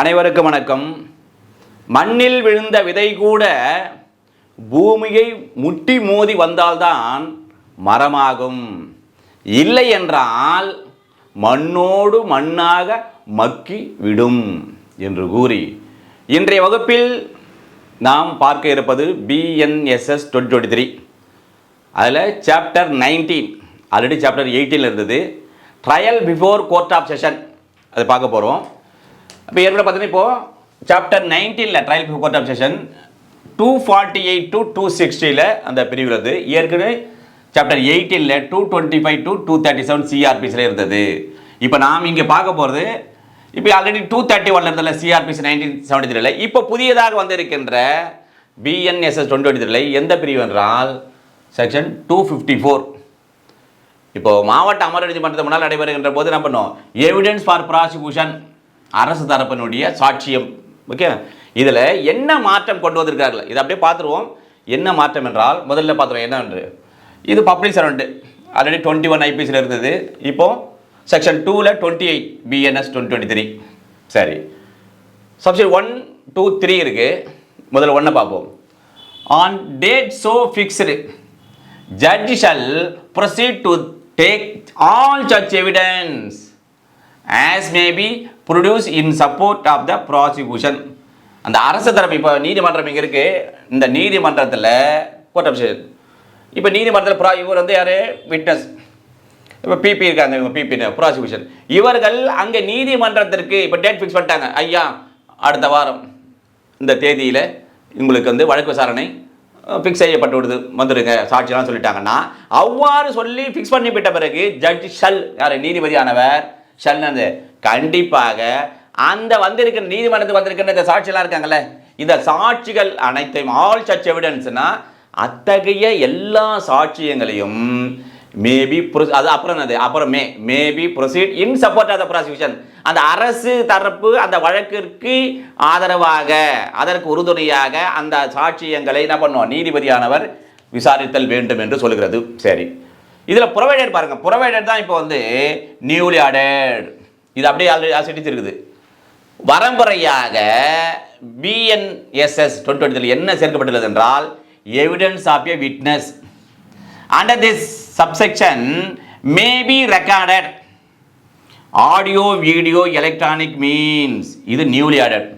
அனைவருக்கும் வணக்கம். மண்ணில் விழுந்த விதை கூட பூமியை முட்டி மோதி வந்தால்தான் மரமாகும். இல்லை என்றால் மண்ணோடு மண்ணாக மக்கி விடும் என்று கூறி இன்றைய வகுப்பில் நாம் பார்க்க இருப்பது பிஎன்எஸ்எஸ் டுவெண்ட்டி டுவெண்ட்டி த்ரீ அதில் chapter nineteen already chapter eighteen இருந்தது. Trial before court of session அது பார்க்க போகிறோம் இப்போ ஏற்கனவே பார்த்தீங்கன்னா இப்போது சாப்டர் நைன்டீனில் trial court of session two forty eight to two சிக்ஸ்டியில் அந்த பிரிவில் இருந்து ஏற்கனவே சாப்டர் எயிட்டீனில் two twenty five to two thirty seven சிஆர்பிஸில் இருந்தது. இப்போ நாம் இங்கே பார்க்க போகிறது இப்போ ஆல்ரெடி டூ தேர்ட்டி ஒன்ல இருந்ததில்ல சிஆர்பிசி நைன்டீன் செவன்டி த்ரீல இப்போ புதியதாக வந்திருக்கின்ற பிஎன்எஸ்எஸ் டுவெண்ட்டி டுவெண்ட்டி த்ரீல எந்த பிரிவு என்றால் செக்ஷன் டூ ஃபிஃப்டி ஃபோர் இப்போது மாவட்ட அமர் நீதிமன்றத்து முன்னால் நடைபெறுகின்ற போது என்ன பண்ணோம்? எவிடன்ஸ் ஃபார் ப்ராசிக்யூஷன் அரசு தரப்பினுடைய சாட்சியம். ஓகே இதில் என்ன மாற்றம் கொண்டு வந்திருக்கார்கள் இதை அப்படியே பார்த்துருவோம். என்ன மாற்றம் என்றால் முதல்ல பார்த்துருவோம் என்னன்று இது public servant already twenty one ஐபிஎஸ்சில் இருந்தது. இப்போது செக்ஷன் டூவில் twenty eight BNS twenty twenty three சரி. சப்ஷன் ஒன் டூ த்ரீ இருக்குது முதல்ல ஒன்றை பார்ப்போம். On date so fixed judge shall proceed to take all such evidence as may be produce in support of the the அந்த அரசு தரப்பு இப்போ நீதிமன்றம் இங்கே இருக்குது இந்த நீதிமன்றத்தில் கோர்ட் ஆஃப் இப்போ நீதிமன்றத்தில் ப்ரா இவர் வந்து யார்? விட்னஸ் இப்போ பிபி இருக்காங்க இவங்க பிபி ப்ராசிக்யூஷன் இவர்கள் அங்கே நீதிமன்றத்திற்கு இப்போ டேட் ஃபிக்ஸ் பண்ணிட்டாங்க. ஐயா அடுத்த வாரம் இந்த தேதியில் உங்களுக்கு வந்து வழக்கு விசாரணை ஃபிக்ஸ் செய்யப்பட்டு விடுது. வந்துடுங்க சாட்சியெல்லாம் சொல்லிட்டாங்கன்னா அவ்வாறு சொல்லி ஃபிக்ஸ் பண்ணி விட்ட பிறகு ஜட்ஜ் ஷல் யார் நீதிபதியானவர் ஷல்னது கண்டிப்பாக அந்த வந்திருக்கிற நீதிமன்றத்துக்கு வந்திருக்கிற இந்த சாட்சியெல்லாம் இருக்காங்கல்ல இந்த சாட்சிகள் அனைத்தையும் ஆல் சச் எவிடன்ஸ்னா அத்தகைய எல்லா சாட்சியங்களையும் மேபி அது அப்புறம் என்னது? அப்புறம் may may be proceed in support of the prosecution அந்த அரசு தரப்பு அந்த வழக்கிற்கு ஆதரவாக அதற்கு உறுதுணையாக அந்த சாட்சியங்களை என்ன பண்ணுவோம் நீதிபதியானவர் விசாரித்தல் வேண்டும் என்று சொல்கிறது சரி. இதில் ப்ரொவைடட் பாருங்கள் ப்ரொவைடட் தான் இப்போ வந்து நியூலி ஆடட் இது அப்படியே ஆல்ரெடி ஆசிட்டிஸ் இருக்குது. வரம்புறையாக பிஎன்எஸ்எஸ் டுவெண்ட்டி என்ன சேர்க்கப்பட்டுள்ளது என்றால் evidence of a witness under this subsection may be recorded audio video electronic means இது நியூலி ஆடட்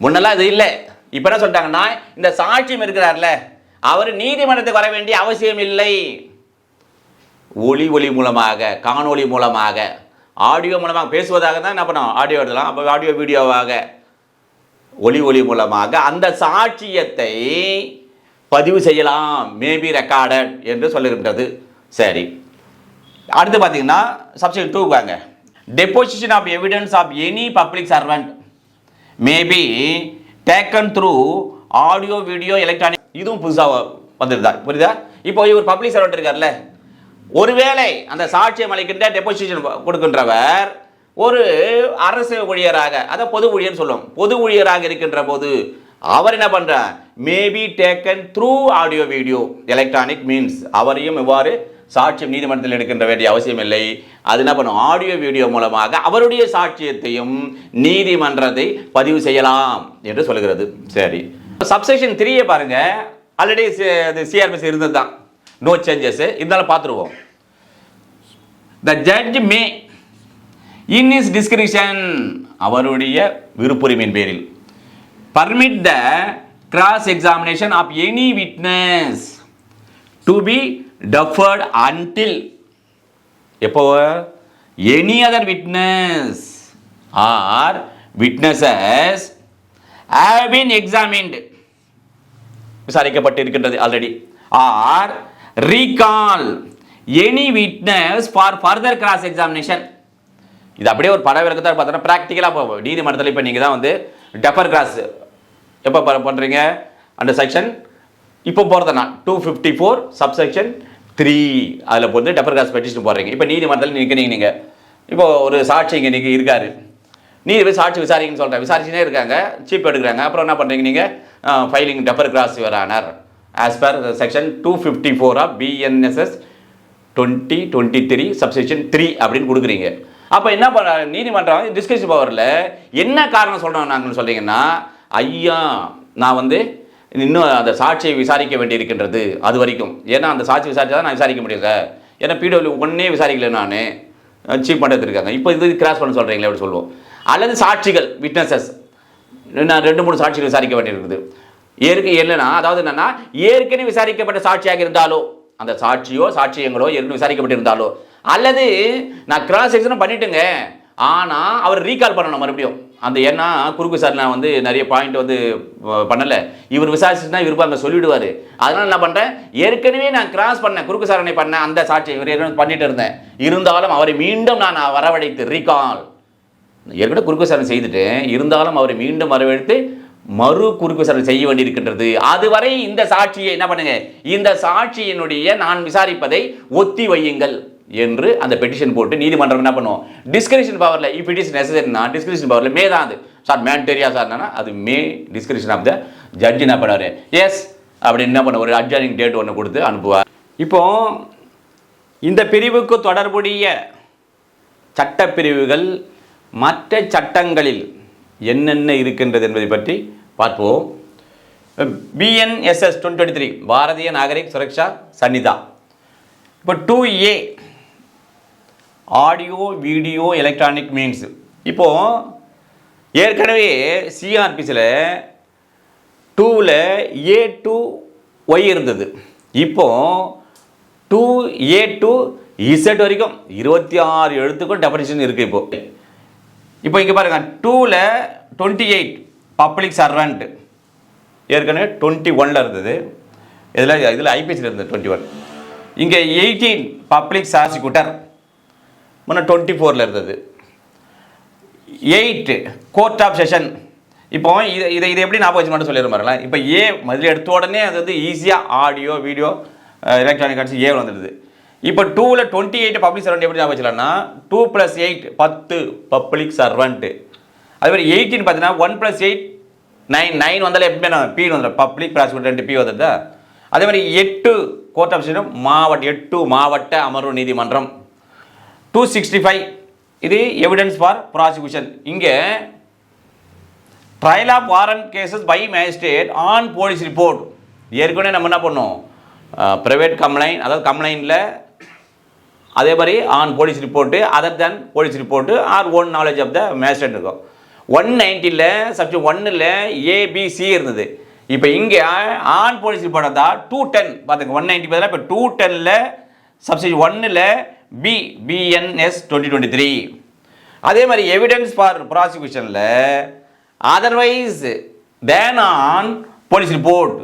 முன்னெல்லாம் இது இல்லை. இப்போ என்ன சொல்லிட்டாங்கன்னா இந்த சாட்சியம் இருக்கிறார்ல அவர் நீதிமன்றத்துக்கு வர வேண்டிய அவசியம் இல்லை. ஒளி ஒளி மூலமாக காணொளி மூலமாக ஆடியோ மூலமாக பேசுவதாக தான் என்ன பண்ணோம்? ஆடியோ எடுக்கலாம் அப்போ ஆடியோ வீடியோவாக ஒளி ஒளி மூலமாக அந்த சாட்சியத்தை பதிவு செய்யலாம். மேபி ரெக்கார்டட் என்று சொல்லுகின்றது சரி. அடுத்து பார்த்தீங்கன்னா சப்ஜெக்ட் டூ வாங்க deposition of evidence of any public servant may be taken through audio video electronic இதுவும் புதுசாக வந்துருதா புரியுதா? இப்போ இவர் பப்ளிக் சர்வெண்ட் இருக்கார்ல. ஒருவேளை அந்த சாட்சியம் அளிக்கின்ற டெபோசிஷன் கொடுக்கின்றவர் ஒரு அரசு ஊழியராக அதை பொது ஊழியர் சொல்லுவோம் பொது ஊழியராக இருக்கின்ற போது அவர் என்ன பண்ணுறார் may be taken through audio video electronic means அவரையும் இவ்வாறு சாட்சியம் நீதிமன்றத்தில் எடுக்கின்ற வேண்டிய அவசியம் இல்லை. அது என்ன பண்ணும்? ஆடியோ வீடியோ மூலமாக அவருடைய சாட்சியத்தையும் நீதிமன்றத்தை பதிவு செய்யலாம் என்று சொல்லுகிறது. சரி. சப்செக்ஷன் த்ரீயை பாருங்கள் ஆல்ரெடி சிஆர்பிசி இருந்தது தான் நோ சேஞ்சஸ் இருந்தாலும் பார்த்துருவோம். The judge may in his discretion அவருடைய விருப்புரிமையின் பேரில் permit the cross examination of any witness to be deferred until எப்போ? Any other witness or witnesses have been examined விசாரிக்கப்பட்டு இருக்கின்றது already or recall any witness for further cross examination இது அப்படியே ஒரு பட விளக்கத்தான் பார்த்தோன்னா ப்ராக்டிக்கலாக இப்போ நீதிமன்றத்தில் இப்போ நீங்கள் தான் வந்து டெப்பர் கிராஸ் எப்போ பண்ணுறீங்க அந்த செக்ஷன் இப்போ போகிறதுனா two fifty four subsection three அதில் போட்டு டெப்பர் கிராஸ் பெட்டிஷன் போடுறீங்க. இப்போ நீதிமன்றத்தில் நிற்கிறீங்க நீங்கள் இப்போ ஒரு சாட்சி இங்கே நீங்கள் இருக்காரு. நீதிபதி சாட்சி விசாரிங்கன்னு சொல்கிறேன் விசாரிச்சுனே இருக்காங்க. சீப் எடுக்கிறாங்க. அப்புறம் என்ன பண்ணுறீங்க நீங்கள் filing defer cross வரானார் as per section two fifty four of BNSS twenty twenty three subsection three அப்படின்னு கொடுக்குறீங்க. அப்போ என்ன பண்ண நீதிமன்றம் டிஸ்கஷன் பவரில் என்ன காரணம் சொல்கிறோம் நாங்கள் சொல்கிறீங்கன்னா ஐயா நான் வந்து இன்னும் அந்த சாட்சியை விசாரிக்க வேண்டியிருக்கின்றது அது வரைக்கும். ஏன்னா அந்த சாட்சி விசாரிச்சா தான் நான் விசாரிக்க முடியும் சார். ஏன்னா பிடபிள்யூ ஒன்னே விசாரிக்கல நான். சீஃப் பண்ணுறது இருக்காங்க. இப்போ இது கிராஸ் பண்ண சொல்கிறீங்களே அப்படி சொல்லுவோம். அல்லது சாட்சிகள் விட்னஸஸ் நான் ரெண்டு மூணு சாட்சிகள் விசாரிக்க வேண்டியிருக்குது. ஏற்க இல்லைன்னா அதாவது என்னன்னா ஏற்கனவே விசாரிக்கப்பட்ட சாட்சியாக இருந்தாலோ அந்த சாட்சியோ சாட்சியங்களோ ஏற்கனவே விசாரிக்கப்பட்டிருந்தாலோ அல்லது நான் கிராஸ் எக்ஸாம் பண்ணிட்டுங்க. ஆனால் அவர் ரீகால் பண்ணணும் மறுபடியும். அந்த ஏன்னா குறுக்கு சார் நான் வந்து நிறைய பாயிண்ட் வந்து பண்ணலை. இவர் விசாரிச்சுன்னா இவர் அங்கே சொல்லிவிடுவார் அதனால் என்ன பண்ணுறேன் ஏற்கனவே நான் கிராஸ் பண்ணேன் குறுக்கு சாரணை பண்ணேன் அந்த சாட்சி இவர் ஏற்கனவே பண்ணிட்டு இருந்தேன். இருந்தாலும் அவரை மீண்டும் நான் வரவழைத்து ரீகால் ஏற்கனவே குறுக்கு விசாரணை செய்துட்டேன் இருந்தாலும் அவரை மீண்டும் வரவழைத்து மறு குறுக்கு விசாரணை செய்ய வேண்டியிருக்கின்றது. அதுவரை இந்த சாட்சியை என்ன பண்ணுங்க? இந்த சாட்சியினுடைய நான் விசாரிப்பதை ஒத்தி வையுங்கள் என்று அந்த பெட்டிஷன் போட்டு நீதிமன்றம் என்ன பண்ணுவோம் டிஸ்கிரிப்ஷன் பவரில் இஃப் இட் இஸ் நெசசரினா டிஸ்கிரிப்ஷன் பவரில் மே தான் அது. சார் மேண்டரியா சார் என்னன்னா அது may discretion of the judge என்ன பண்ணுவார்? எஸ் அப்படி என்ன பண்ண ஒரு அட்ஜாயினிங் டேட் ஒன்று கொடுத்து அனுப்புவார். இப்போ இந்த பிரிவுக்கு தொடர்புடைய சட்டப்பிரிவுகள் மற்ற சட்டங்களில் என்னென்ன இருக்கின்றது என்பதை பற்றி பார்ப்போம். BNSS twenty three Bharatiya Nagarik Suraksha Sanhita. இப்போ two A audio video electronic means இப்போது ஏற்கனவே சிஆர்பிஸில் டூவில் ஏ டூ ஒய் இருந்தது. இப்போது டூ ஏ டூ இசட் வரைக்கும் இருபத்தி ஆறு எழுத்துக்கும் டெஃபனிஷன் இருக்குது இப்போது இப்போ இங்கே பாருங்க டூவில் டுவெண்ட்டி எயிட் பப்ளிக் சர்வெண்ட் ஏற்கனவே டுவெண்ட்டி ஒனில் இருந்தது. இதில் இதில் ஐபிஎஸ்சில் இருந்தது டுவெண்ட்டி ஒன் இங்கே எயிட்டீன் பப்ளிக் ப்ராசிக்யூட்டர் முன்ன டுவெண்ட்டி ஃபோரில் இருந்தது. எயிட் கோர்ட் ஆஃப் செஷன் இப்போ இதை இதை இதை எப்படி ஞாபகம் வச்சு மட்டும் சொல்லிடுற இப்போ ஏ மதுரை எடுத்த உடனே அது வந்து ஈஸியாக audio video electronic arts A வந்துடுது. இப்போ டூவில் டுவெண்ட்டி எயிட் பப்ளிக் சர்வெண்ட் எப்படி ஞாபகம் வச்சுக்கலாம்னா டூ ப்ளஸ் எயிட் பத்து பப்ளிக் சர்வெண்ட்டு அதே மாதிரி எயிட்டின் பார்த்தீங்கன்னா one plus eight nine nine வந்தாலும் எப்பவுமே நான் பி வந்துடும் பப்ளிக் ப்ராசிக்யூட்டர் ரெண்டு பி வந்துடுதா அதே மாதிரி எட்டு கோர்ட் ஆஃப் ஸ்டேஷன் மாவட்ட எட்டு மாவட்ட அமர்வு நீதிமன்றம். டூ சிக்ஸ்டி ஃபைவ் இது எவிடன்ஸ் ஃபார் ப்ராசிக்யூஷன் இங்கே trial of warrant cases by magistrate on police report ஏற்கனவே நம்ம என்ன பண்ணோம்? ப்ரைவேட் கம்ப்ளைண்ட் அதாவது கம்ப்ளைண்ட்டில் அதே மாதிரி on police report other than police report or own knowledge of the magistrate இருக்கும். ஒன் நைன்ட்டியில் சப்ஜெக்ட் ஒன்னில் ஏபிசி இருந்தது. இப்போ இங்கே ஆன் போலீஸ் ரிப்போர்ட் இருந்தால் டூ டென் பார்த்துங்க ஒன் நைன்ட்டி பதிலாக இப்போ டூ டெனில் சப்ஜெக்ட் ஒன்னில் B BNS twenty twenty three அதே மாதிரி evidence for ப்ராசிக்யூஷனில் otherwise than on police report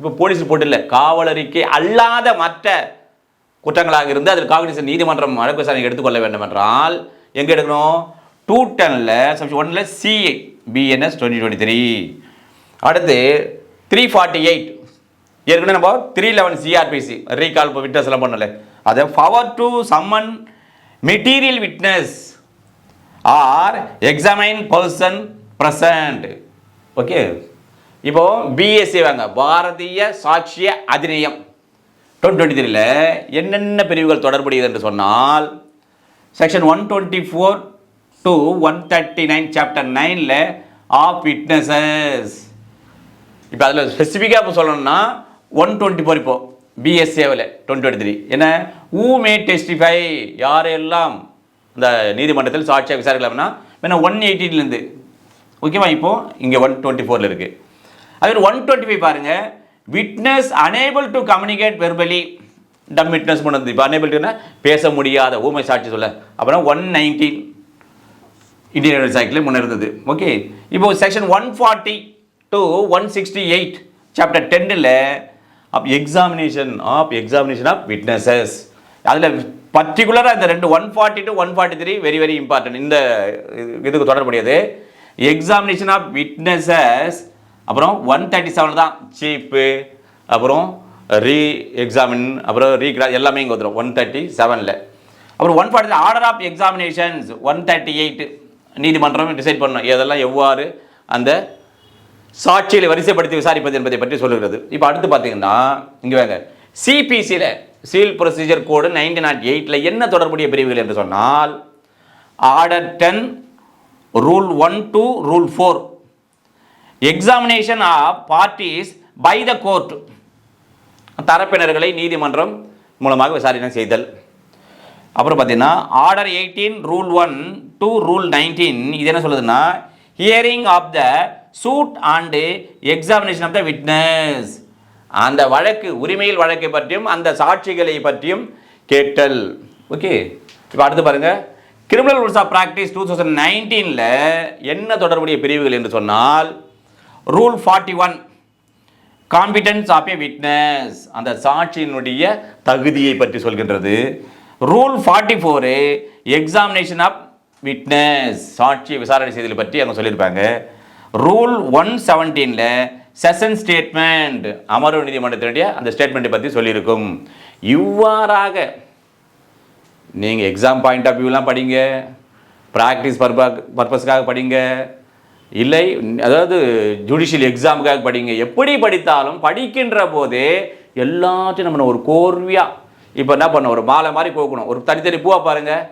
இப்போ போலீஸ் ரிப்போர்ட் இல்லை காவல் அறிக்கை அல்லாத மற்ற குற்றங்களாக இருந்து அதில் காங்கிரஸ் நீதிமன்றம் வழக்கு விசாரணை எடுத்துக்கொள்ள வேண்டும் என்றால் எங்கே எடுக்கணும்? டூ டெனில் சப்ஜெக்ட் ஒன்னில் CA BNS twenty twenty three அடுத்து த்ரீ ஃபார்ட்டி எயிட் ஏற்கனவே நம்ம த்ரீ லெவன் சிஆர்பிசி ரீகால் இப்போ விட்னஸ் எல்லாம் பண்ணல. அதை power to summon material witness or examine person present okay இப்போ பிஎஸ்சி வாங்க. பாரதிய சாட்சிய அதிநியம். டுவெண்ட்டி டுவெண்ட்டி த்ரீல என்னென்ன பிரிவுகள் தொடர்புடையது என்று சொன்னால் section one twenty four to one thirty nine chapter நைனில் ஆஃப் விட்னஸஸ் இப்போ அதில் ஸ்பெசிஃபிக்காக இப்போ சொல்லணும்னா ஒன் டுவெண்ட்டி ஃபோர் இப்போ பிஎஸ்ஏவில் டுவெண்ட்டி டுவெண்ட்டி த்ரீ என்ன? ஊ மே டெஸ்டிஃபை யாரெல்லாம்? இந்த நீதிமன்றத்தில் சாட்சியாக விசாரிக்கலாம்னா ஏன்னா ஒன் எயிட்டீன்லேருந்து ஓகேவா இப்போது இங்கே ஒன் டுவெண்ட்டி ஃபோரில் இருக்குது அது ஒன் டுவெண்ட்டி ஃபைவ் பாருங்கள் witness unable to communicate verbally dumb witness பண்ணது இப்போ அனேபிள் டுனா பேச முடியாத ஊமை சாட்சி சொல்ல. அப்புறம் ஒன் நைன்டீன் இந்தியன் சைக்கிள் முன்னே இருந்தது. ஓகே இப்போ section one forty two one sixty eight chapter டென்னில் of examination of examination of witnesses அதில் பர்டிகுலராக இந்த ரெண்டு one forty two one forty three very very important இந்த இது- இதுக்கு தொடர்புடையது. எக்ஸாமினேஷன் ஆஃப் விட்னஸஸ் அப்புறம் ஒன் தேர்ட்டி செவன் தான் சீப்பு அப்புறம் ரீ எக்ஸாமின் அப்புறம் ரீ எல்லாமே இங்கே வந்துடும் ஒன் தேர்ட்டி செவனில் அப்புறம் one forty order of examinations one thirty eight நீதிமன்றம் டிசைட் பண்ணணும் இதெல்லாம் எவ்வாறு அந்த சாட்சியில் வரிசைப்படுத்தி விசாரிப்பது என்பதை பற்றி சொல்லுகிறது. இப்போ அடுத்து பார்த்தீங்கன்னா இங்கே வாங்க. சிபிசியில் civil procedure code nineteen nought எயிட்டில் என்ன தொடர்புடைய பிரிவுகள் என்று சொன்னால் order ten rule one two rule four examination of parties by the court தரப்பினர்களை நீதிமன்றம் மூலமாக விசாரணை செய்தல். அப்புறம் பார்த்தீங்கன்னா order eighteen rule one two rule nineteen இது என்ன சொல்லுதுன்னா hearing of the suit and examination of the witness அந்த வழக்கு உரிமையில் வழக்கை பற்றியும் அந்த சாட்சிகளை பற்றியும் கேட்டல். ஓகே இப்போ அடுத்து பாருங்கள் criminal rules of practice two thousand நைன்டீனில் என்ன தொடர்புடைய பிரிவுகள் என்று சொன்னால் rule forty one competence of a witness அந்த சாட்சியினுடைய தகுதியை பற்றி சொல்கின்றது. Rule forty four examination of witness சாட்சி விசாரணை செய்தல் பற்றி அவங்க சொல்லியிருப்பாங்க. ரூல் ஒன் செவன்டீனில் செஷன் ஸ்டேட்மெண்ட் அமர்வு நீதிமன்றத்தினுடைய அந்த ஸ்டேட்மெண்ட்டை பற்றி சொல்லியிருக்கும். இவ்வாறாக நீங்கள் எக்ஸாம் பாயிண்ட் ஆஃப் வியூலாம் படிங்க. ப்ராக்டிஸ் பர்ப பர்பஸ்க்காக படிங்க. இல்லை அதாவது ஜுடிஷியல் எக்ஸாமுக்காக படிங்க. எப்படி படித்தாலும் படிக்கின்ற போதே எல்லாத்தையும் நம்ம ஒரு கோர்வையாக இப்போ என்ன பண்ண ஒரு மாலை மாதிரி கோக்கணும். ஒரு தனித்தனி பூவாக பாருங்கள்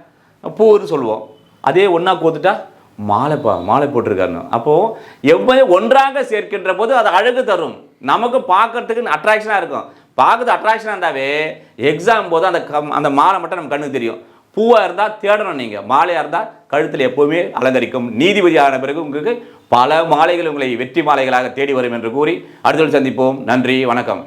பூன்னு சொல்லுவோம். அதே ஒன்றா கோத்துட்டா பா மாலை போட்டிருக்காருன்னு. அப்போது எவ்வளோ ஒன்றாக சேர்க்கின்ற போது அது அழகு தரும். நமக்கு பார்க்கறதுக்கு அட்ராக்ஷனாக இருக்கும். பார்க்கறது அட்ராக்ஷனாக இருந்தாவே எக்ஸாம் போது அந்த கம் அந்த மாலை மட்டும் நம்ம கண்ணுக்கு தெரியும். பூவாக இருந்தால் தேடணும் நீங்கள் மாலையாக இருந்தால் கழுத்தில் எப்போவுமே அலங்கரிக்கும். நீதிபதியான பிறகு உங்களுக்கு பல மாலைகள் உங்களை வெற்றி மாலைகளாக தேடி வரும் என்று கூறி அடுத்த சந்திப்போம். நன்றி வணக்கம்.